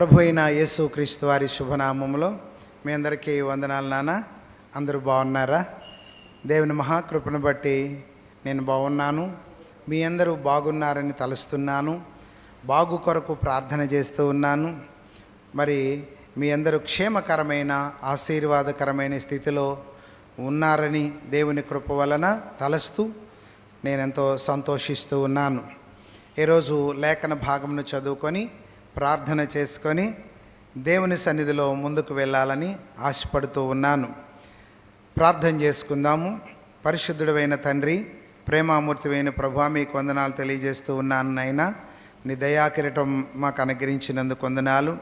ప్రభు అయిన యేసు క్రీస్తు వారి శుభనామంలో మీ అందరికీ వందనాలు నాన్న. అందరూ బాగున్నారా? దేవుని మహాకృపను బట్టి నేను బాగున్నాను. మీ అందరూ బాగున్నారని తలుస్తున్నాను. బాగు కొరకు ప్రార్థన చేస్తూ ఉన్నాను. మరి మీ అందరూ క్షేమకరమైన ఆశీర్వాదకరమైన స్థితిలో ఉన్నారని దేవుని కృప వలన తలస్తూ నేనెంతో సంతోషిస్తూ ఉన్నాను. ఈరోజు లేఖన భాగమును చదువుకొని ప్రార్థన చేసుకొని దేవుని సన్నిధిలో ముందుకు వెళ్ళాలని ఆశపడుతూ ఉన్నాను. ప్రార్థన చేసుకుందాము. పరిశుద్ధుడైన తండ్రి ప్రేమామూర్తివైన ప్రభా మీకు వందనాలు తెలియజేస్తూ ఉన్నాను నాయనా. నీ దయాకిరటం మాకు అనుగ్రహించినందుకు వందనాలు.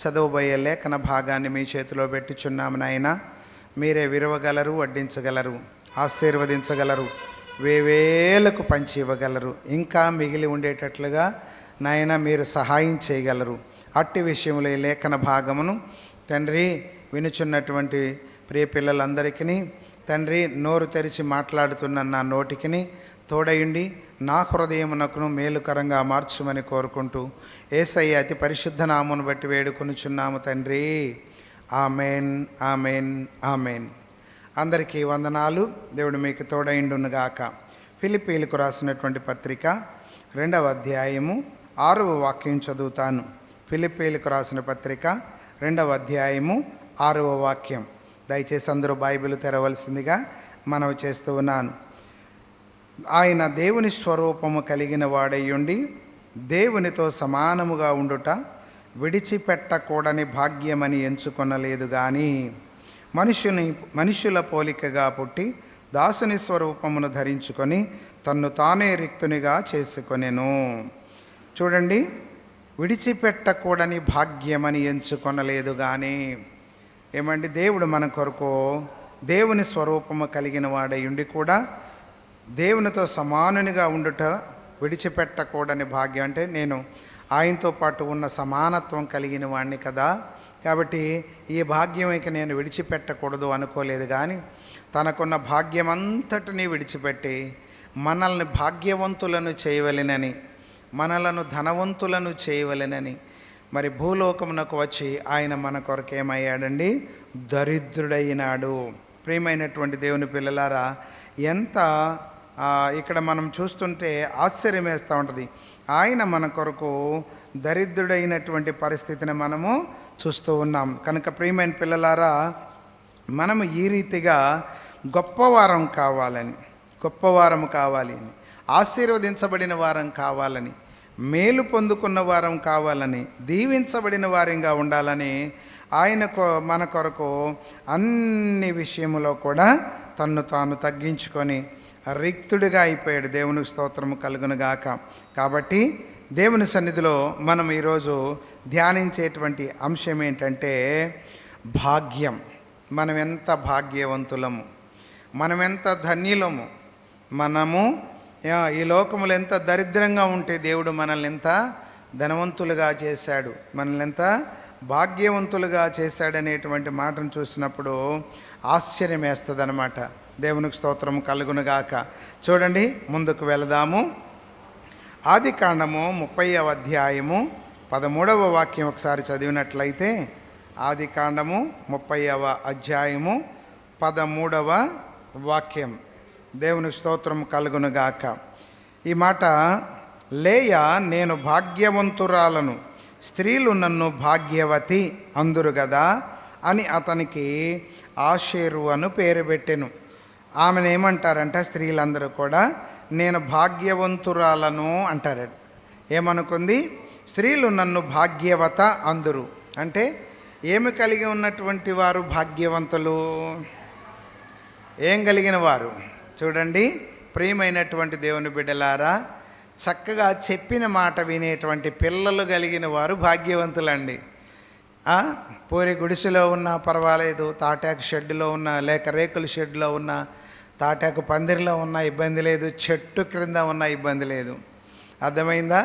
చదవబోయే లేఖన భాగాన్ని మీ చేతిలో పెట్టుచున్నాము నాయన. మీరే విరవగలరు వడ్డించగలరు ఆశీర్వదించగలరు వేవేలకు పంచి ఇవ్వగలరు ఇంకా మిగిలి ఉండేటట్లుగా నాయన మీరు సహాయం చేయగలరు. అట్టి విషయంలో ఈ లేఖన భాగమును తండ్రి వినుచున్నటువంటి ప్రియ పిల్లలందరికీ తండ్రి నోరు తెరిచి మాట్లాడుతున్న నా నోటికిని తోడయుండి నా హృదయమునకును మేలుకరంగా మార్చుమని కోరుకుంటూ ఏసయ్య అతి పరిశుద్ధ నామును బట్టి వేడుకొనుచున్నాము తండ్రి. Amen amen amen. అందరికీ వందనాలు. దేవుడు మీకు తోడైండునుగాక ఫిలిపీలకు రాసినటువంటి పత్రిక రెండవ అధ్యాయము ఆరవ వాక్యం చదువుతాను. ఫిలిపీలకు రాసిన పత్రిక రెండవ అధ్యాయము ఆరవ వాక్యం. దయచేసి అందరూ బైబిల్ తెరవలసిందిగా మనవి చేస్తూ ఉన్నాను. ఆయన దేవుని స్వరూపము కలిగిన వాడయ్యుండి దేవునితో సమానముగా ఉండుట విడిచిపెట్టకూడని భాగ్యమని ఎంచుకొనలేదు కానీ మనుషుని మనుషుల పోలికగా పుట్టి దాసుని స్వరూపమును ధరించుకొని తన్ను తానే రిక్తునిగా చేసుకొనెను. చూడండి విడిచిపెట్టకూడని భాగ్యమని ఎంచుకొనలేదు కానీ ఏమండి దేవుడు మన కొరకు దేవుని స్వరూపము కలిగిన వాడై ఉండి కూడా దేవునితో సమానునిగా ఉండుట విడిచిపెట్టకూడని భాగ్యం. అంటే నేను ఆయనతో పాటు ఉన్న సమానత్వం కలిగిన వాడిని కదా. కాబట్టి ఈ భాగ్యం ఇక నేను విడిచిపెట్టకూడదు అనుకోలేదు కానీ తనకున్న భాగ్యమంతటిని విడిచిపెట్టి మనల్ని భాగ్యవంతులను చేయవలెనని మనలను ధనవంతులను చేయవలెనని. మరి భూలోకమునకు వచ్చి ఆయన మన కొరకు ఏమయ్యాడండి? దరిద్రుడైనాడు. ప్రియమైనటువంటి దేవుని పిల్లలారా ఎంత ఇక్కడ మనం చూస్తుంటే ఆశ్చర్యం వేస్తూ ఉంటుంది. ఆయన మన కొరకు దరిద్రుడైనటువంటి పరిస్థితిని మనము చూస్తూ ఉన్నాం. కనుక ప్రియమైన పిల్లలారా మనము ఈ రీతిగా గొప్పవారం కావాలని గొప్పవారం కావాలి అని ఆశీర్వదించబడిన వారం కావాలని మేలు పొందుకున్న వారం కావాలని దీవించబడిన వారంగా ఉండాలని ఆయన కొ- మన కొరకు అన్ని విషయములో కూడా తన్ను తాను తగ్గించుకొని రిక్తుడిగా అయిపోయాడు. దేవునికి స్తోత్రము కలుగునుగాక కాబట్టి దేవుని సన్నిధిలో మనం ఈరోజు ధ్యానించేటువంటి అంశం ఏంటంటే భాగ్యం. మనం ఎంత భాగ్యవంతులము? మనం ఎంత ధన్యులము? మనము ఈ లోకములు ఎంత దరిద్రంగా ఉంటే దేవుడు మనల్ని ఎంత ధనవంతులుగా చేశాడు. మనల్ని ఎంత భాగ్యవంతులుగా చేశాడనేటువంటి మాటను చూసినప్పుడు ఆశ్చర్యం వేస్తుంది అనమాట దేవునికి స్తోత్రం కలుగునుగాక. చూడండి ముందుకు వెళదాము. ఆది కాండము ముప్పైవ అధ్యాయము పదమూడవ వాక్యం ఒకసారి చదివినట్లయితే ఆది కాండము ముప్పైవ అధ్యాయము పదమూడవ వాక్యం. దేవుని స్తోత్రం కలుగునుగాక. ఈ మాట లేయ నేను భాగ్యవంతురాలను స్త్రీలు నన్ను భాగ్యవతి అందురు కదా అని అతనికి ఆషేరు అను పేరు పెట్టెను. ఆమెను ఏమంటారంట స్త్రీలందరూ కూడా? నేను భాగ్యవంతురాలను అంటారు ఏమనుకుంది? స్త్రీలు నన్ను భాగ్యవత అందురు. అంటే ఏమి కలిగి ఉన్నటువంటి వారు భాగ్యవంతులు? ఏం కలిగిన వారు? చూడండి ప్రియమైనటువంటి దేవుని బిడ్డలారా చక్కగా చెప్పిన మాట వినేటువంటి పిల్లలు కలిగిన వారు భాగ్యవంతులండి. పూరి గుడిసెలో ఉన్నా పర్వాలేదు తాటాకు షెడ్లో ఉన్నా లేక రేకుల షెడ్లో ఉన్నా తాటాకు పందిరిలో ఉన్న ఇబ్బంది లేదు చెట్టు క్రింద ఉన్న ఇబ్బంది లేదు. అర్థమైందా?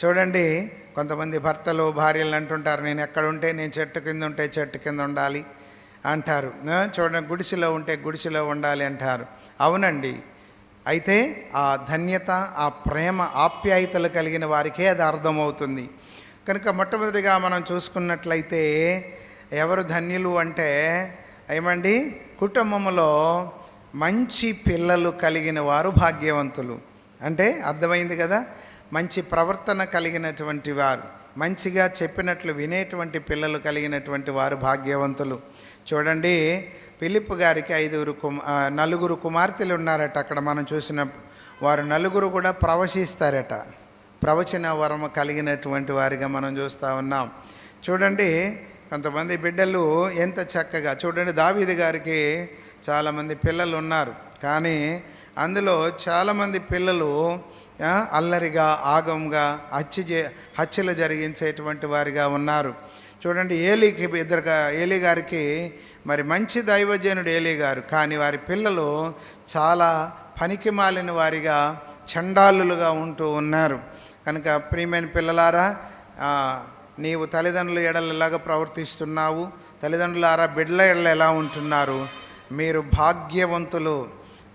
చూడండి కొంతమంది భర్తలు భార్యలు అంటుంటారు నేను ఎక్కడుంటే నేను చెట్టు కింద ఉంటే చెట్టు కింద ఉండాలి. అంటారు. చూడండి గుడిసెలో ఉంటే గుడిసెలో ఉండాలి అంటారు. అవునండి. అయితే ఆ ధన్యత ఆ ప్రేమ ఆప్యాయతలు కలిగిన వారికే అది అర్థమవుతుంది. కనుక మొట్టమొదటిగా మనం చూసుకున్నట్లయితే ఎవరు ధన్యులు అంటే ఏమండి? కుటుంబంలో మంచి పిల్లలు కలిగిన వారు భాగ్యవంతులు. అంటే అర్థమైంది కదా? మంచి ప్రవర్తన కలిగినటువంటి వారు మంచిగా చెప్పినట్లు వినేటువంటి పిల్లలు కలిగినటువంటి వారు భాగ్యవంతులు. చూడండి పిలిప్ గారికి ఐదుగురు కుమ నలుగురు కుమార్తెలు ఉన్నారట అక్కడ మనం చూసిన వారు నలుగురు కూడా ప్రవశిస్తారట. ప్రవచన వరము కలిగినటువంటి వారిగా మనం చూస్తూ ఉన్నాం. చూడండి కొంతమంది బిడ్డలు ఎంత చక్కగా చూడండి దావీది గారికి చాలామంది పిల్లలు ఉన్నారు. కానీ అందులో చాలామంది పిల్లలు అల్లరిగా ఆగంగా హత్య హత్యలు జరిగించేటువంటి వారిగా ఉన్నారు. చూడండి ఏలీకి ఇద్దరు ఏలీ గారికి మరి మంచి దైవజనుడు ఏలీ గారు. కానీ వారి పిల్లలు చాలా పనికి మాలిన వారిగా చండాలులుగా ఉంటూ ఉన్నారు. కనుక ప్రియమైన పిల్లలారా నీవు తల్లిదండ్రుల ఎడలు ఎలాగ ప్రవర్తిస్తున్నావు? తల్లిదండ్రులారా బిడ్డల ఎడలు ఎలా ఉంటున్నారు? మీరు భాగ్యవంతులు.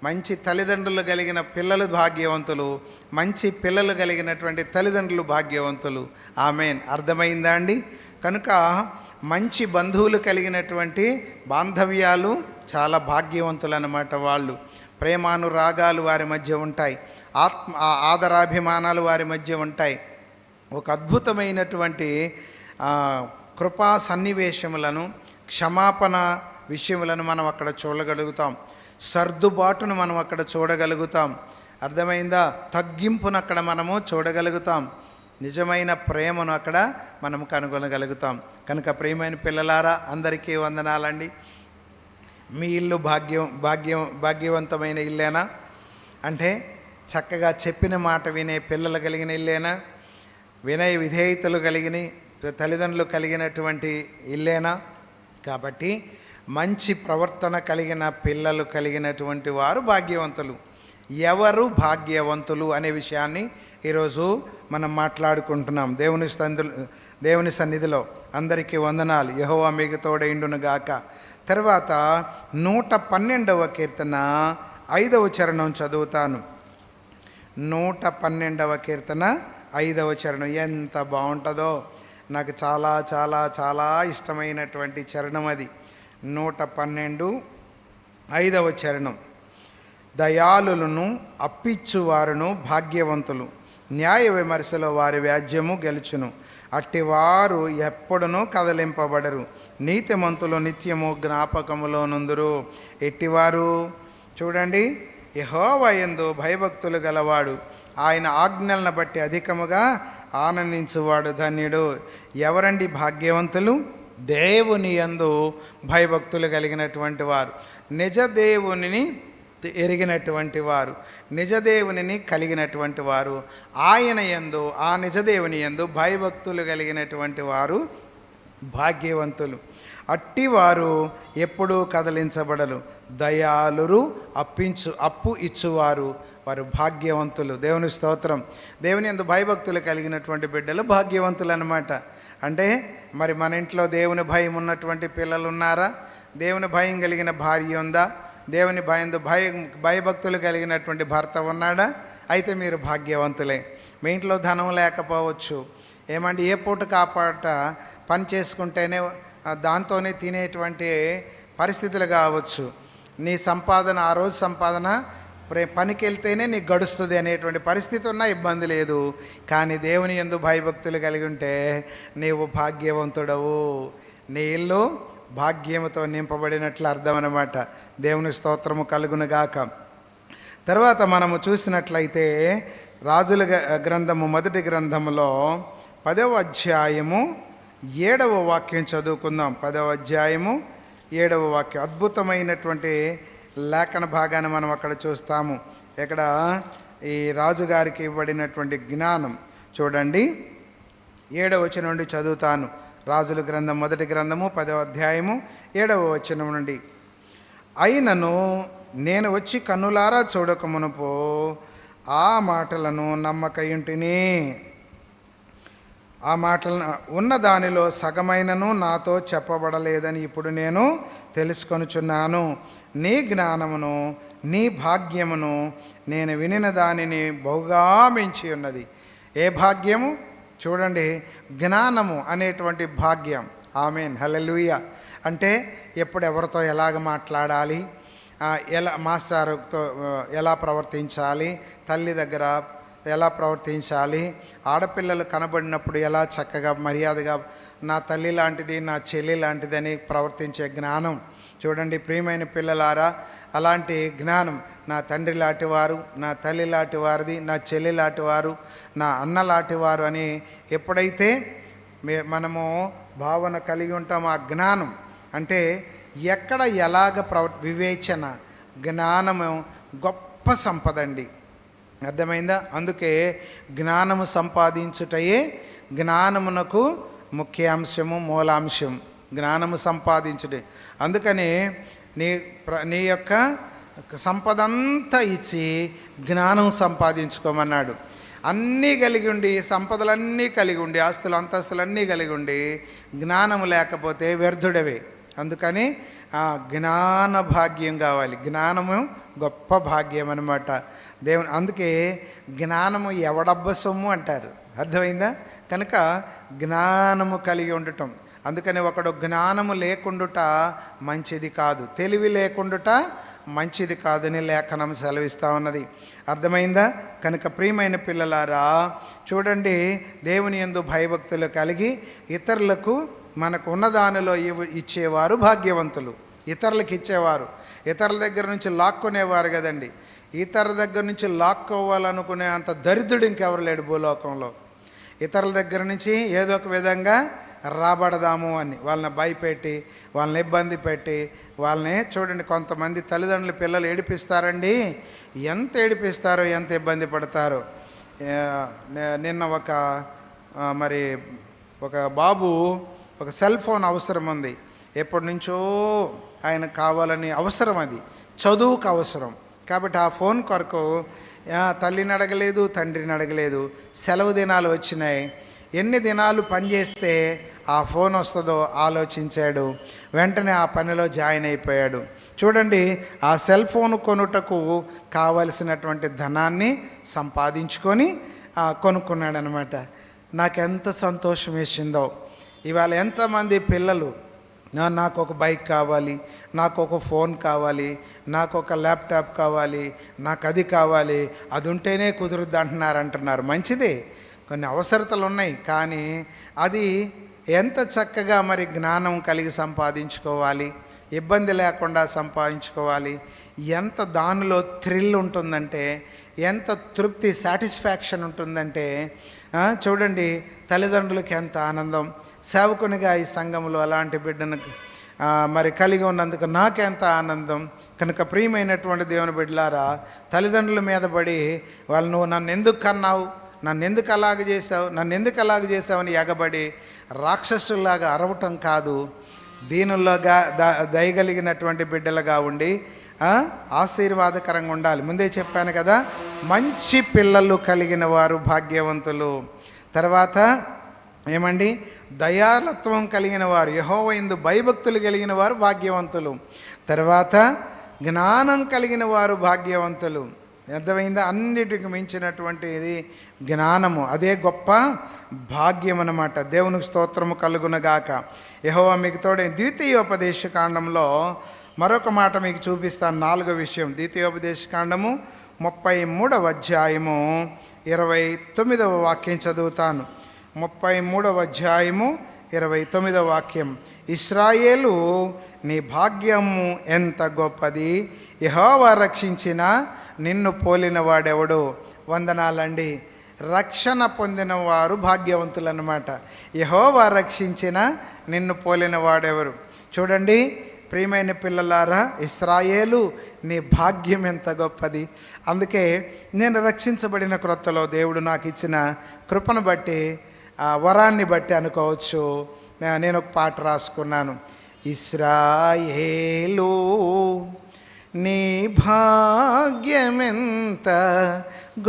మంచి తల్లిదండ్రులు కలిగిన పిల్లలు భాగ్యవంతులు. మంచి పిల్లలు కలిగినటువంటి తల్లిదండ్రులు భాగ్యవంతులు. ఆమెన్. అర్థమైందా అండి? కనుక మంచి బంధువులు కలిగినటువంటి బాంధవ్యాలు చాలా భాగ్యవంతులు అన్నమాట వాళ్ళు. ప్రేమానురాగాలు వారి మధ్య ఉంటాయి. ఆత్మ ఆ ఆదరాభిమానాలు వారి మధ్య ఉంటాయి. ఒక అద్భుతమైనటువంటి కృపా సన్నివేశములను క్షమాపణ విషయములను మనం అక్కడ చూడగలుగుతాం. సర్దుబాటును మనం అక్కడ చూడగలుగుతాం. అర్థమైందా? తగ్గింపును అక్కడ మనము చూడగలుగుతాం. నిజమైన ప్రేమను అక్కడ మనం కనుగొనగలుగుతాం. కనుక ప్రేమైన పిల్లలారా అందరికీ వందనాలండి. మీ ఇల్లు భాగ్యం భాగ్యం భాగ్యవంతమైన ఇల్లేనా? అంటే చక్కగా చెప్పిన మాట వినే పిల్లలు కలిగిన ఇల్లేనా? వినయ విధేయతలు కలిగిన తల్లిదండ్రులు కలిగినటువంటి ఇల్లేనా? కాబట్టి మంచి ప్రవర్తన కలిగిన పిల్లలు కలిగినటువంటి వారు భాగ్యవంతులు. ఎవరు భాగ్యవంతులు అనే విషయాన్ని ఈరోజు మనం మాట్లాడుకుంటున్నాం దేవుని సందులు దేవుని సన్నిధిలో. అందరికీ వందనాలు. యహోవా మీకు తోడైండును గాక తర్వాత నూట పన్నెండవ కీర్తన ఐదవ చరణం చదువుతాను. నూట పన్నెండవ కీర్తన ఐదవ చరణం. ఎంత బాగుంటుందో. నాకు చాలా చాలా చాలా ఇష్టమైనటువంటి చరణం అది. నూట పన్నెండు ఐదవ చరణం. దయాలులను అప్పిచ్చువారును భాగ్యవంతులు. న్యాయ విమర్శలో వారి వ్యాజ్యము గెలుచును. అట్టివారు ఎప్పుడునూ కదలింపబడరు. నీతిమంతులు నిత్యము జ్ఞాపకములో నుందురు. ఎట్టివారు? చూడండి. యహోవయందు భయభక్తులు గలవాడు. ఆయన ఆజ్ఞలను బట్టి అధికముగా ఆనందించువాడు ధన్యుడు. ఎవరండి భాగ్యవంతులు? దేవుని యందు భయభక్తులు కలిగినటువంటి వారు. నిజ దేవునిని ఎరిగినటువంటి వారు నిజదేవునిని కలిగినటువంటి వారు ఆయన యందు ఆ నిజదేవుని యందు భయభక్తులు కలిగినటువంటి వారు భాగ్యవంతులు. అట్టివారు ఎప్పుడూ కదలించబడరు. దయాలురు అప్పించు అప్పు ఇచ్చువారు వారు భాగ్యవంతులు. దేవుని స్తోత్రం. దేవుని ఎందు భయభక్తులు కలిగినటువంటి బిడ్డలు భాగ్యవంతులు అనమాట అంటే మరి మన ఇంట్లో దేవుని భయం ఉన్నటువంటి పిల్లలు ఉన్నారా? దేవుని భయం కలిగిన భార్య ఉందా? దేవుని భయందు భయ భయభక్తులు కలిగినటువంటి భర్త ఉన్నాడా? అయితే మీరు భాగ్యవంతులే. మీ ఇంట్లో ధనం లేకపోవచ్చు. ఏమంటే ఏ పూట కాపాట పని చేసుకుంటేనే దాంతోనే తినేటువంటి పరిస్థితులు కావచ్చు. నీ సంపాదన ఆ రోజు సంపాదన రే పనికి వెళ్తేనే నీకు గడుస్తుంది అనేటువంటి పరిస్థితి ఉన్నా ఇబ్బంది లేదు. కానీ దేవుని ఎందు భయభక్తులు కలిగి ఉంటే నీవు భాగ్యవంతుడవు. నీ ఇల్లు భాగ్యముతో నింపబడినట్లు అర్థం అన్నమాట దేవుని స్తోత్రము కలుగునుగాక తర్వాత మనము చూసినట్లయితే రాజుల గ్రంథము మొదటి గ్రంథములో పదవ అధ్యాయము ఏడవ వాక్యం చదువుకుందాం. పదవ అధ్యాయము ఏడవ వాక్యం. అద్భుతమైనటువంటి లేఖన భాగాన్ని మనం అక్కడ చూస్తాము. ఇక్కడ ఈ రాజుగారికి ఇవ్వబడినటువంటి జ్ఞానం. చూడండి. ఏడవ నుండి చదువుతాను. రాజుల గ్రంథం మొదటి గ్రంథము పదవ అధ్యాయము ఏడవ వచనం నుండి. అయినను నేను వచ్చి కన్నులారా చూడకమునుపు ఆ మాటలను నమ్మకయుంటిని. ఆ మాటలను ఉన్న దానిలో సగమైనను నాతో చెప్పబడలేదని ఇప్పుడు నేను తెలుసుకొనుచున్నాను. నీ జ్ఞానమును నీ భాగ్యమును నేను వినిన దానిని బహుగా మించి ఉన్నది ఏ భాగ్యము? చూడండి జ్ఞానము అనేటువంటి భాగ్యం. ఆమెన్. హలలుయ అంటే ఎప్పుడు ఎవరితో ఎలాగ మాట్లాడాలి ఎలా మాస్టర్తో ఎలా ప్రవర్తించాలి తల్లి దగ్గర ఎలా ప్రవర్తించాలి ఆడపిల్లలు కనబడినప్పుడు ఎలా చక్కగా మర్యాదగా నా తల్లి లాంటిది నా చెల్లి లాంటిదని ప్రవర్తించే జ్ఞానం. చూడండి ప్రియమైన పిల్లలారా అలాంటి జ్ఞానం నా తండ్రి లాంటివారు నా తల్లి లాంటి వారిది నా చెల్లి లాంటి వారు నా అన్న లాంటి వారు అని ఎప్పుడైతే మే- మనము భావన కలిగి ఉంటామో ఆ జ్ఞానం అంటే ఎక్కడ ఎలాగ ప్రవ వివేచన జ్ఞానము గొప్ప సంపద అండి అర్థమైందా? అందుకే జ్ఞానము సంపాదించుటయే జ్ఞానమునకు ముఖ్యాంశము మూలాంశం జ్ఞానము సంపాదించుటే. అందుకని నీ ప్ర నీ యొక్క సంపదంతా ఇచ్చి జ్ఞానం సంపాదించుకోమన్నాడు. అన్నీ కలిగి ఉండి సంపదలన్నీ కలిగి ఉండి ఆస్తులు అంతస్తులన్నీ కలిగి ఉండి జ్ఞానం లేకపోతే వ్యర్థుడవే. అందుకని ఆ జ్ఞాన భాగ్యం కావాలి. జ్ఞానము గొప్ప భాగ్యం అనమాట దేవుని అందుకే జ్ఞానము ఎవడబ్బ సొమ్ము అంటారు. అర్థమైందా? కనుక జ్ఞానము కలిగి ఉండటం. అందుకని ఒకడు జ్ఞానము లేకుండుట మంచిది కాదు. తెలివి లేకుండుట మంచిది కాదని లేఖనం సెలవిస్తూ ఉన్నది. అర్థమైందా? కనుక ప్రియమైన పిల్లలారా చూడండి దేవుని యందు భయభక్తులు కలిగి ఇతరులకు మనకు ఉన్నదానిలో ఇవ్వ- ఇచ్చేవారు భాగ్యవంతులు. ఇతరులకు ఇచ్చేవారు. ఇతరుల దగ్గర నుంచి లాక్కునేవారు కదండి. ఇతరుల దగ్గర నుంచి లాక్కోవాలనుకునే అంత దరిద్రుడు ఇంకెవరు లేడు భూలోకంలో. ఇతరుల దగ్గర నుంచి ఏదో ఒక విధంగా రాబడదాము అని. వాళ్ళని భయపెట్టి వాళ్ళని ఇబ్బంది పెట్టి వాళ్ళని చూడండి కొంతమంది తల్లిదండ్రులు పిల్లలు ఏడిపిస్తారండి. ఎంత ఏడిపిస్తారో ఎంత ఇబ్బంది పడతారో. నిన్న ఒక మరి ఒక బాబు ఒక సెల్ ఫోన్ అవసరం ఉంది. ఎప్పటి నుంచో ఆయన కావాలని అవసరం అది. చదువుకు అవసరం. కాబట్టి ఆ ఫోన్ కొరకు తల్లిని అడగలేదు తండ్రిని అడగలేదు. సెలవు దినాలు వచ్చినాయి. ఎన్ని దినాలు పనిచేస్తే ఆ ఫోన్ వస్తుందో ఆలోచించాడు. వెంటనే ఆ పనిలో జాయిన్ అయిపోయాడు. చూడండి ఆ సెల్ ఫోన్ కొనుటకు కావలసినటువంటి ధనాన్ని సంపాదించుకొని కొనుక్కున్నాడనమాట నాకెంత సంతోషం వేసిందో. ఇవాళ ఎంతమంది పిల్లలు నాకు ఒక బైక్ కావాలి నాకు ఒక ఫోన్ కావాలి నాకు ఒక ల్యాప్టాప్ కావాలి నాకు అది కావాలి అది ఉంటేనే కుదురుద్ది అంటున్నారు అంటున్నారు మంచిదే. కొన్ని అవసరతలు ఉన్నాయి కానీ అది ఎంత చక్కగా మరి జ్ఞానం కలిగి సంపాదించుకోవాలి ఇబ్బంది లేకుండా సంపాదించుకోవాలి ఎంత దానిలో థ్రిల్ ఉంటుందంటే ఎంత తృప్తి సాటిస్ఫాక్షన్ ఉంటుందంటే చూడండి తల్లిదండ్రులకి ఎంత ఆనందం. సేవకునిగా ఈ సంఘంలో అలాంటి బిడ్డను మరి కలిగి ఉన్నందుకు నాకెంత ఆనందం. కనుక ప్రియమైనటువంటి దేవుని బిడ్డలారా తల్లిదండ్రుల మీద పడి వాళ్ళు నువ్వు నన్ను ఎందుకు కన్నావు? నన్ను ఎందుకు అలాగ చేసావు నన్ను ఎందుకు అలాగ చేసావని ఎగబడి రాక్షసుల్లాగా అరవటం కాదు. దీనుల్లోగా ద దయగలిగినటువంటి బిడ్డలుగా ఉండి ఆశీర్వాదకరంగా ఉండాలి. ముందే చెప్పాను కదా మంచి పిల్లలు కలిగిన వారు భాగ్యవంతులు. తర్వాత ఏమండి? దయాలత్వం కలిగిన వారు యహోవైందు భయభక్తులు కలిగిన వారు భాగ్యవంతులు. తర్వాత జ్ఞానం కలిగిన వారు భాగ్యవంతులు. అర్థమైందా? అన్నిటికి మించినటువంటి ఇది జ్ఞానము. అదే గొప్ప భాగ్యం అన్నమాట దేవునికి స్తోత్రము కలుగునగాక. యహోవా మీకు తోడే ద్వితీయోపదేశ కాండంలో మరొక మాట మీకు చూపిస్తాను. నాలుగో విషయం. ద్వితీయోపదేశ కాండము ముప్పై మూడవ అధ్యాయము ఇరవై తొమ్మిదవ వాక్యం చదువుతాను. ముప్పై మూడవ అధ్యాయము ఇరవై తొమ్మిదవ వాక్యం. ఇస్రాయేలు నీ భాగ్యము ఎంత గొప్పది? యహోవా రక్షించిన నిన్ను పోలిన వాడెవడు వందనాలండి. రక్షణ పొందిన వారు భాగ్యవంతులు అన్నమాట యహోవా రక్షించిన నిన్ను పోలిన వాడెవరు చూడండి ప్రియమైన పిల్లలారా ఇస్రాయేలు నీ భాగ్యం ఎంత గొప్పది. అందుకే నేను రక్షించబడిన క్రొత్తలో దేవుడు నాకు ఇచ్చిన కృపను బట్టి ఆ వరాన్ని బట్టి అనుకోవచ్చు. నేను ఒక పాట రాసుకున్నాను. ఇస్రాయేలు నీ భాగ్యమెంత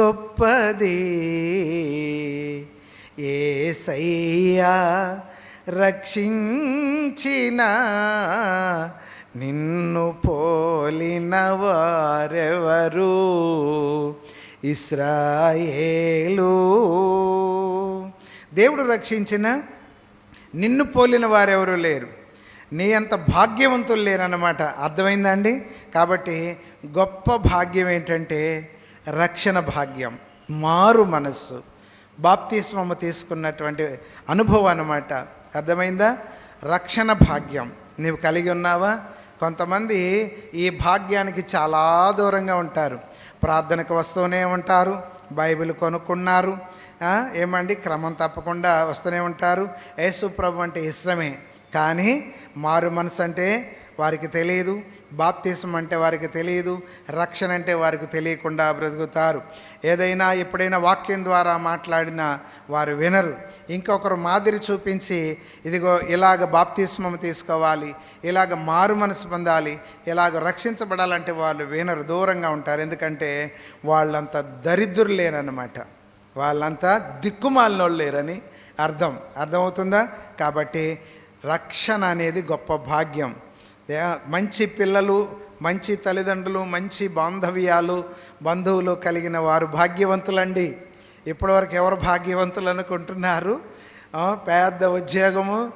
గొప్పది. ఏసయ్యా రక్షించిన నిన్ను పోలిన వారెవరు? ఇస్రాయేలు. దేవుడు రక్షించిన నిన్ను పోలిన వారెవరూ లేరు. నీ అంత భాగ్యవంతులు లేరన్నమాట. అర్థమైందా అండి? కాబట్టి గొప్ప భాగ్యం ఏంటంటే రక్షణ భాగ్యం మారు మనస్సు. బాప్తిస్మము తీసుకున్నటువంటి అనుభవం అనమాట అర్థమైందా? రక్షణ భాగ్యం. నీవు కలిగి ఉన్నావా? కొంతమంది ఈ భాగ్యానికి చాలా దూరంగా ఉంటారు. ప్రార్థనకు వస్తూనే ఉంటారు బైబిల్ కొనుక్కున్నారు ఏమండి? క్రమం తప్పకుండా వస్తూనే ఉంటారు. యేసు ప్రభు అంటే ఇష్టమే. కానీ మారు మనసు అంటే వారికి తెలియదు బాప్తిసం అంటే వారికి తెలియదు రక్షణ అంటే వారికి తెలియకుండా బ్రతుకుతారు. ఏదైనా ఎప్పుడైనా వాక్యం ద్వారా మాట్లాడినా వారు వినరు. ఇంకొకరు మాదిరి చూపించి ఇదిగో ఇలాగ బాప్తిస్మం తీసుకోవాలి ఇలాగ మారు మనసు పొందాలి ఇలాగ రక్షించబడాలంటే వాళ్ళు వినరు దూరంగా ఉంటారు. ఎందుకంటే వాళ్ళంత దరిద్రులు లేరన్నమాట. వాళ్ళంతా దిక్కుమాలినోళ్ళు లేరని అర్థం. అర్థమవుతుందా? కాబట్టి రక్షణ అనేది గొప్ప భాగ్యం. మంచి పిల్లలు మంచి తల్లిదండ్రులు మంచి బాంధవ్యాలు బంధువులు కలిగిన వారు భాగ్యవంతులండి. ఇప్పటివరకు ఎవరు భాగ్యవంతులు అనుకుంటున్నారు? పెద్ద ఉద్యోగము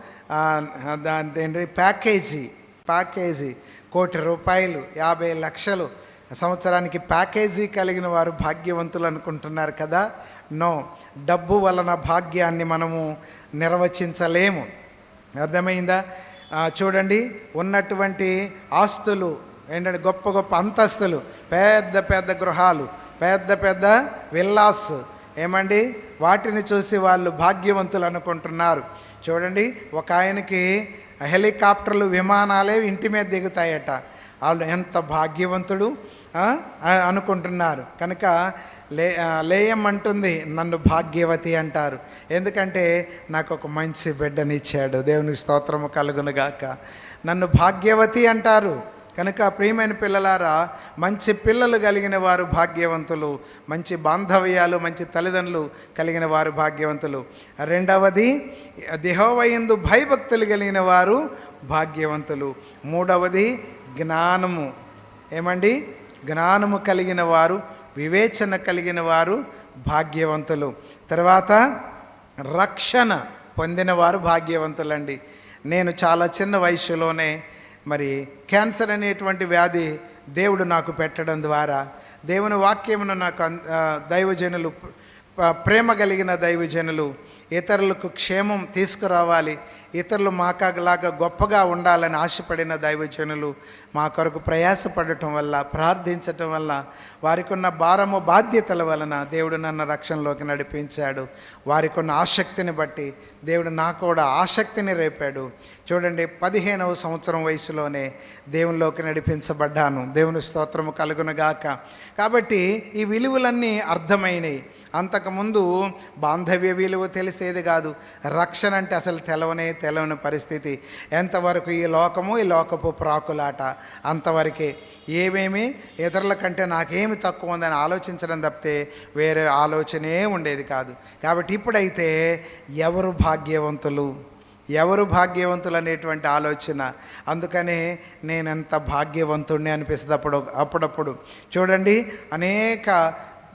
దాని ఏంటి? ప్యాకేజీ ప్యాకేజీ కోటి రూపాయలు యాభై లక్షలు. సంవత్సరానికి ప్యాకేజీ కలిగిన వారు భాగ్యవంతులు అనుకుంటున్నారు కదా? నో. డబ్బు వలన భాగ్యాన్ని మనము నిర్వచించలేము. అర్థమైందా? చూడండి ఉన్నటువంటి ఆస్తులు ఏంటంటే గొప్ప గొప్ప అంతస్తులు పెద్ద పెద్ద గృహాలు పెద్ద పెద్ద విల్లాస్ ఏమండి? వాటిని చూసి వాళ్ళు భాగ్యవంతులు అనుకుంటున్నారు. చూడండి ఒక ఆయనకి హెలికాప్టర్లు విమానాలే ఇంటి మీద దిగుతాయట. వాళ్ళు ఎంత భాగ్యవంతుడు అనుకుంటున్నారు. కనుక లే లేయం అంటుంది నన్ను భాగ్యవతి అంటారు. ఎందుకంటే నాకు ఒక మంచి బిడ్డనిచ్చాడు. దేవునికి స్తోత్రము కలుగునుగాక. నన్ను భాగ్యవతి అంటారు. కనుక ప్రియమైన పిల్లలారా మంచి పిల్లలు కలిగిన వారు భాగ్యవంతులు మంచి బాంధవ్యాలు మంచి తల్లిదండ్రులు కలిగిన వారు భాగ్యవంతులు. రెండవది దిహోవయందు భయభక్తులు కలిగిన వారు భాగ్యవంతులు. మూడవది జ్ఞానము. ఏమండి? జ్ఞానము కలిగిన వారు వివేచన కలిగిన వారు భాగ్యవంతులు. తర్వాత రక్షణ పొందినవారు భాగ్యవంతులండి. నేను చాలా చిన్న వయసులోనే మరి క్యాన్సర్ అనేటువంటి వ్యాధి దేవుడు నాకు పెట్టడం ద్వారా దేవుని వాక్యమును నాకు దైవజనులు ప్రేమ కలిగిన దైవజనులు ఇతరులకు క్షేమం తీసుకురావాలి ఇతరులు మాకాగలాగా గొప్పగా ఉండాలని ఆశపడిన దైవజనులు మా కొరకు ప్రయాసపడటం వల్ల ప్రార్థించటం వల్ల వారికి ఉన్న భారము బాధ్యతల వలన దేవుడు నన్ను రక్షణలోకి నడిపించాడు. వారికి ఉన్న ఆసక్తిని బట్టి దేవుడు నాకు కూడా ఆసక్తిని రేపాడు. చూడండి పదిహేనవ సంవత్సరం వయసులోనే దేవునిలోకి నడిపించబడ్డాను. దేవుని స్తోత్రము కలుగునుగాక. కాబట్టి ఈ విలువలన్నీ అర్థమైనవి అంతకుముందు బాంధవ్య విలువ తెలిసేది కాదు. రక్షణ అంటే అసలు తెలవనే తెలవని పరిస్థితి. ఎంతవరకు ఈ లోకము ఈ లోకపు ప్రాకులాట? అంతవరకే ఏమేమి? ఇతరుల కంటే నాకేమి తక్కువ ఉందని ఆలోచించడం తప్పితే వేరే ఆలోచనే ఉండేది కాదు. కాబట్టి ఇప్పుడైతే ఎవరు భాగ్యవంతులు? ఎవరు భాగ్యవంతులు అనేటువంటి ఆలోచన. అందుకనే నేనెంత భాగ్యవంతుడిని అనిపిస్తుంది అప్పుడు అప్పుడప్పుడు. చూడండి అనేక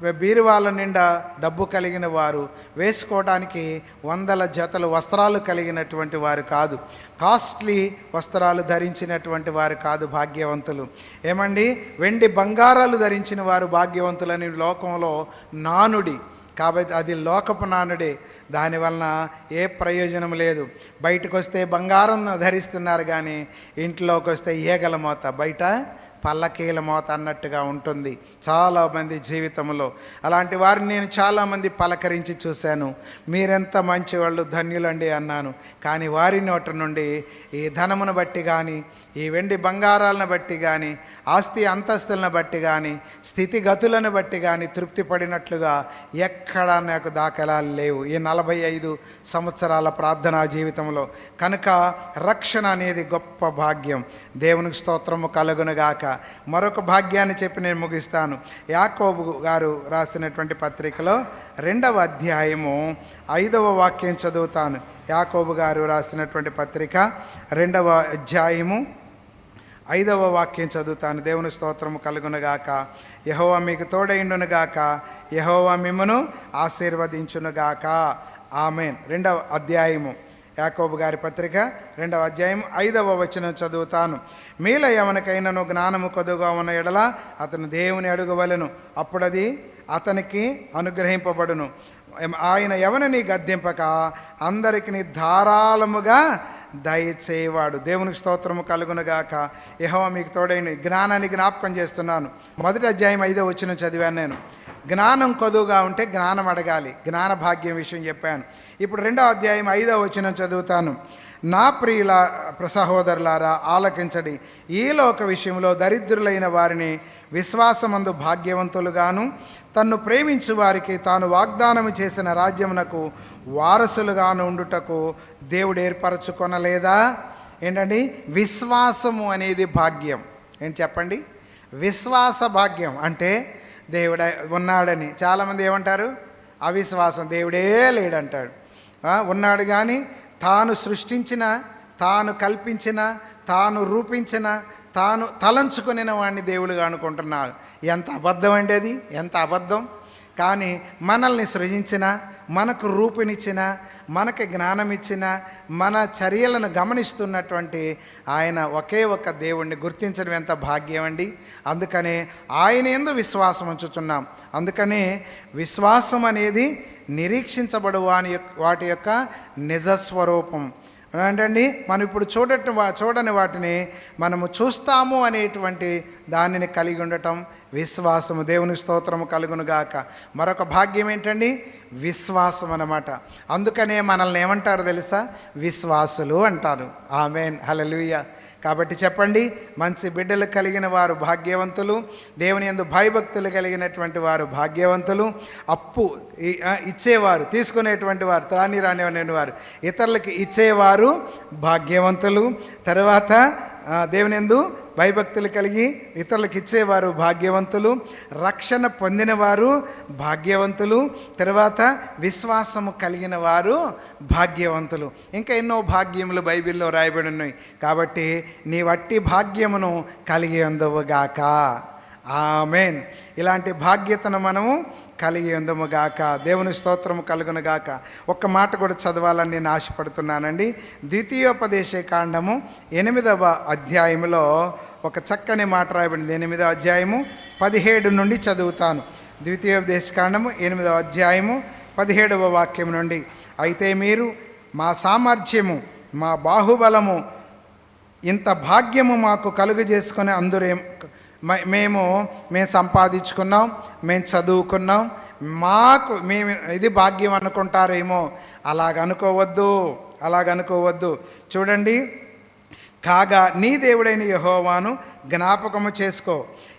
బీరువాల నిండా డబ్బు కలిగిన వారు వేసుకోవడానికి వందల జతలు వస్త్రాలు కలిగినటువంటి వారు కాదు. కాస్ట్లీ వస్త్రాలు ధరించినటువంటి వారు కాదు భాగ్యవంతులు. ఏమండి? వెండి బంగారాలు ధరించిన వారు భాగ్యవంతులని లోకంలో నానుడి. కాబట్టి అది లోకపు నానుడే. దానివలన ఏ ప్రయోజనం లేదు. బయటకు వస్తే బంగారం ధరిస్తున్నారు కానీ ఇంట్లోకి వస్తే ఈగల మోత. బయట పల్లకీల మోత అన్నట్టుగా ఉంటుంది చాలామంది జీవితంలో. అలాంటి వారిని నేను చాలామంది పలకరించి చూశాను. మీరెంత మంచి వాళ్ళు ధన్యులండి అన్నాను. కానీ వారి నోట నుండి ఈ ధనమును బట్టి కానీ ఈ వెండి బంగారాలను బట్టి కానీ ఆస్తి అంతస్తులను బట్టి కానీ స్థితిగతులను బట్టి కానీ తృప్తి పడినట్లుగా ఎక్కడా నాకు దాఖలాలు లేవు. ఈ నలభై ఐదు సంవత్సరాల ప్రార్థనా జీవితంలో కనుక రక్షణ అనేది గొప్ప భాగ్యం. దేవునికి స్తోత్రము కలుగునుగాక. మరొక భాగ్యాన్ని చెప్పి నేను ముగిస్తాను. యాకోబు గారు రాసినటువంటి పత్రికలో రెండవ అధ్యాయము ఐదవ వాక్యం చదువుతాను. యాకోబు గారు రాసినటువంటి పత్రిక రెండవ అధ్యాయము ఐదవ వాక్యం చదువుతాను. దేవుని స్తోత్రము కలుగునుగాక. యహోవా మీకు తోడైండునుగాక. యహోవా మిమ్మను ఆశీర్వదించునుగాక. ఆమెన్. రెండవ అధ్యాయము. యాకోబు గారి పత్రిక రెండవ అధ్యాయం ఐదవ వచనం చదువుతాను. మీల ఎవరికైనాను జ్ఞానము కొదుగా ఉన్న ఎడల అతను దేవుని అడుగవలెను. అప్పుడది అతనికి అనుగ్రహింపబడును. ఆయన ఎవరిని గద్దెంపక? అందరికి ధారాళముగా దయచేవాడు. దేవునికి స్తోత్రము కలుగునుగాక. యెహోవా మీకు తోడైన జ్ఞానాన్ని జ్ఞాపకం చేస్తున్నాను. మొదటి అధ్యాయం ఐదో వచ్చిన చదివాను నేను. జ్ఞానం కొదువుగా ఉంటే జ్ఞానం అడగాలి. జ్ఞాన భాగ్యం విషయం చెప్పాను. ఇప్పుడు రెండో అధ్యాయం ఐదో వచ్చిన చదువుతాను. నా ప్రియుల ప్రసహోదరులారా ఆలకించడి. ఈ లోక విషయంలో దరిద్రులైన వారిని విశ్వాసమందు భాగ్యవంతులుగాను తన్ను ప్రేమించు వారికి తాను వాగ్దానము చేసిన రాజ్యమునకు వారసులుగాను ఉండుటకు దేవుడు ఏర్పరచుకొనలేదా? ఏంటండి? విశ్వాసము అనేది భాగ్యం. ఏంటి చెప్పండి? విశ్వాస భాగ్యం అంటే దేవుడ ఉన్నాడని. చాలామంది ఏమంటారు? అవిశ్వాసం. దేవుడే లేడంటాడు. ఉన్నాడు కానీ తాను సృష్టించిన తాను కల్పించిన తాను రూపించిన తాను తలంచుకునిన వాడిని దేవుడుగా అనుకుంటున్నాడు ఎంత అబద్ధం అండి అది? ఎంత అబద్ధం? కానీ మనల్ని సృజించిన మనకు రూపునిచ్చిన మనకి జ్ఞానం ఇచ్చిన మన చర్యలను గమనిస్తున్నటువంటి ఆయన ఒకే ఒక్క దేవుణ్ణి గుర్తించడం ఎంత భాగ్యం అండి. అందుకనే ఆయన ఎందు విశ్వాసం ఉంచుతున్నాం. అందుకనే విశ్వాసం అనేది నిరీక్షించబడు వాని యొక్క వాటి యొక్క నిజస్వరూపం. ఏంటండి మనం ఇప్పుడు చూడటం వా- చూడని వాటిని మనము చూస్తాము అనేటువంటి దానిని కలిగి ఉండటం విశ్వాసము దేవుని స్తోత్రము కలుగునుగాక మరొక భాగ్యం ఏంటండి? విశ్వాసం అన్నమాట. అందుకనే మనల్ని ఏమంటారు తెలుసా? విశ్వాసులు అంటారు. ఆమెన్. హలలుయ కాబట్టి చెప్పండి మంచి బిడ్డలు కలిగిన వారు భాగ్యవంతులు దేవుని ఎందు భయభక్తులు కలిగినటువంటి వారు భాగ్యవంతులు అప్పు ఇచ్చేవారు తీసుకునేటువంటి వారు త్రాని రానివ్వని వారు ఇతరులకి ఇచ్చేవారు భాగ్యవంతులు. తర్వాత ఆ, దేవుని భయభక్తులు కలిగి ఇతరులకు ఇచ్చేవారు భాగ్యవంతులు రక్షణ పొందినవారు భాగ్యవంతులు తర్వాత విశ్వాసము కలిగిన వారు భాగ్యవంతులు. ఇంకా ఎన్నో భాగ్యములు బైబిల్లో రాయబడి ఉన్నాయి. కాబట్టి నీ వట్టి భాగ్యమును కలిగి ఉందవుగాక. ఆమెన్. ఇలాంటి భాగ్యతను మనము కలిగి ఉందముగాక దేవుని స్తోత్రము కలుగునుగాక ఒక్క మాట కూడా చదవాలని నేను ఆశపడుతున్నానండి. ద్వితీయోపదేశ కాండము ఎనిమిదవ అధ్యాయములో ఒక చక్కని మాట రాయబడింది. ఎనిమిదవ అధ్యాయము పదిహేడు నుండి చదువుతాను. ద్వితీయోపదేశ కాండము ఎనిమిదవ అధ్యాయము పదిహేడవ వాక్యం నుండి. అయితే మీరు మా సామర్థ్యము మా బాహుబలము ఇంత భాగ్యము మాకు కలుగు చేసుకుని అందరూ మేము మేము సంపాదించుకున్నాం మేము చదువుకున్నాం మాకు మేము ఇది భాగ్యం అనుకుంటారేమో. అలాగ అనుకోవద్దు అలాగ అనుకోవద్దు చూడండి కాగా నీ దేవుడైన యహోవాను జ్ఞాపకము చేసుకో.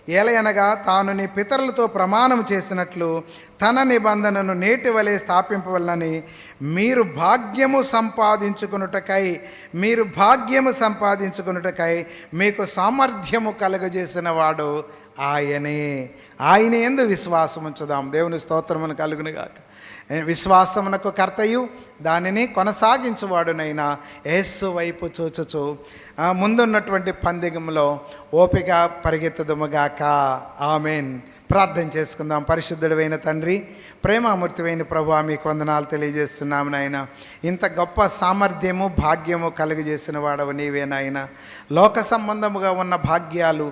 ఏలయనగా తాను నీ పితరులతో ప్రమాణం చేసినట్లు తన నిబంధనను నేటి వలె స్థాపింపవలనని మీరు భాగ్యము సంపాదించుకునుటకై మీరు భాగ్యము సంపాదించుకునుటకై మీకు సామర్థ్యము కలుగజేసిన వాడు ఆయనే. ఆయన ఎందు విశ్వాసం ఉంచుదాం దేవుని స్తోత్రమును కలుగునుగాక. విశ్వాసమునకు కర్తయు దానిని కొనసాగించువాడునైనా యేస్సు వైపు చూచుచు. ముందున్నటువంటి పందిగంలో ఓపిక పరిగెత్తదుముగాక. ఆమెన్. ప్రార్థన చేసుకుందాం. పరిశుద్ధుడైన తండ్రి ప్రేమామూర్తివైన ప్రభు మీకు వందనాలు తెలియజేస్తున్నాము నాయన. ఇంత గొప్ప సామర్థ్యము భాగ్యము కలుగజేసిన వాడవు నీవే నాయన. లోక సంబంధముగా ఉన్న భాగ్యాలు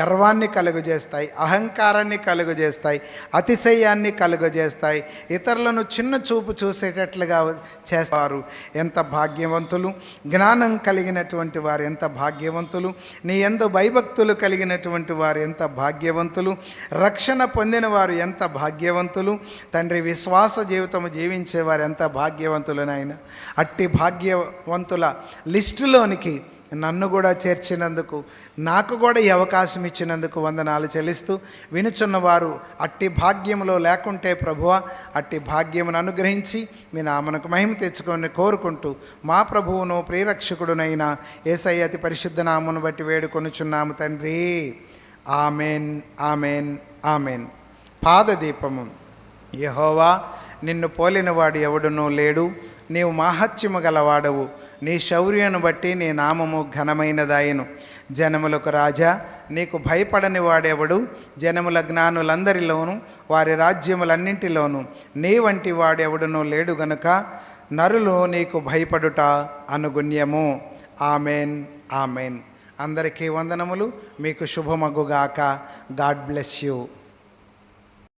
గర్వాన్ని కలుగజేస్తాయి అహంకారాన్ని కలుగజేస్తాయి అతిశయాన్ని కలుగజేస్తాయి ఇతరులను చిన్న చూపు చూసేటట్లుగా చేస్తారు. ఎంత భాగ్యవంతులు జ్ఞానం కలిగినటువంటి వారు ఎంత భాగ్యవంతులు నీ ఎందు భయభక్తులు కలిగినటువంటి వారు ఎంత భాగ్యవంతులు. రక్షణ పొందిన వారు ఎంత భాగ్యవంతులు? తండ్రి విశ్వాస జీవితము జీవించేవారు ఎంత భాగ్యవంతులు నాయన? అట్టి భాగ్యవంతుల లిస్టులోనికి నన్ను కూడా చేర్చినందుకు నాకు కూడా ఈ అవకాశం ఇచ్చినందుకు వందనాలు చెల్లిస్తూ వినుచున్నవారు అట్టి భాగ్యములో లేకుంటే ప్రభువ అట్టి భాగ్యమును అనుగ్రహించి మీ నామనకు మహిమ తెచ్చుకొని కోరుకుంటూ మా ప్రభువును ప్రియరక్షకుడునైన ఏసై అతి పరిశుద్ధ నామును బట్టి వేడుకొనుచున్నాము తండ్రి. Amen amen amen. పాదదీపము. యహోవా నిన్ను పోలినవాడు ఎవడునూ లేడు. నీవు మాహత్యము గలవాడవు. నీ శౌర్యను బట్టి నీ నామము ఘనమైనదాయను. జనములకు రాజా నీకు భయపడని వాడెవడు? జనముల జ్ఞానులందరిలోను వారి రాజ్యములన్నింటిలోను నీ వంటి వాడెవడునూ లేడు గనుక నరులు నీకు భయపడుట అనుగుణ్యము. Amen amen. అందరికీ వందనములు. మీకు శుభమగుగాక. God bless you